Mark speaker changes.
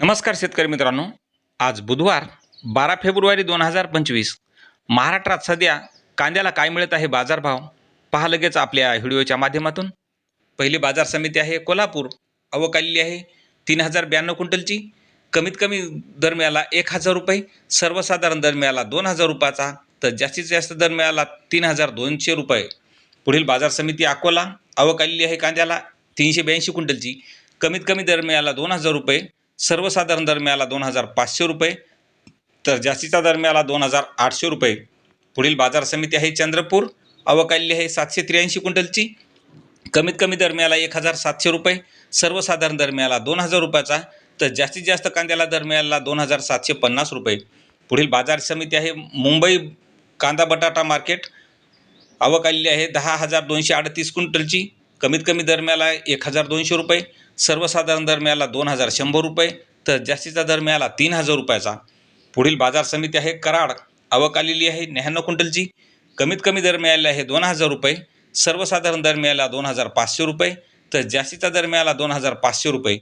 Speaker 1: नमस्कार शेतकरी मित्रांनो. आज बुधवार बारा फेब्रुवारी दोन हजार पंचवीस. महाराष्ट्रात सध्या कांद्याला काय मिळत आहे बाजारभाव? पहा लगेच आपल्या व्हिडिओच्या माध्यमातून. पहिली बाजार समिती आहे कोल्हापूर. आवक आलेली आहे तीन हजार ब्याण्णव क्विंटलची. कमीत कमी दर मिळाला एक हजार रुपये. सर्वसाधारण दर मिळाला दोन हजार रुपयाचा. तर जास्तीत जास्त दर मिळाला तीन हजार दोनशे रुपये. पुढील बाजार समिती अकोला. आवक आलेली आहे कांद्याला तीनशे ब्याऐंशी क्विंटलची. कमीत कमी दर मिळाला दोन हजार रुपये. सर्वसाधारण दर मिळाला दोन हजार पाचशे रुपये तर जास्तीचा दर मिळाला दोन हजार आठशे रुपये. पुढील बाजार समिती आहे चंद्रपूर अवकाल्य आहे सातशे त्र्याऐंशी क्विंटलची. कमीत कमी दर मिळाला एक हजार सातशे रुपये सर्वसाधारण दर मिळाला दोन हजार रुपयाचा तर जास्तीत जास्त कांद्याला दर मिळाला दोन हजार सातशे पन्नास रुपये. पुढील बाजार समिती आहे मुंबई कांदा बटाटा मार्केट आवक आलेली आहे दहा हजार दोनशे अडतीस क्विंटलची. कमीत कमी दर मिळाला एक हजार दोनशे रुपये सर्वसाधारण दर मिळाला दोन हजार शंभर रुपये तर जास्तीचा दर मिळाला तीन हजार रुपयाचा. पुढील बाजार समिती आहे कराड. आवक आलेली आहे न्याण्णव क्विंटलची. कमीत कमी दर मिळाले आहे दोन हजार रुपये सर्वसाधारण दर मिळाला दोन हजार पाचशे रुपये तर जास्तीचा दर मिळाला दोन हजार पाचशे रुपये.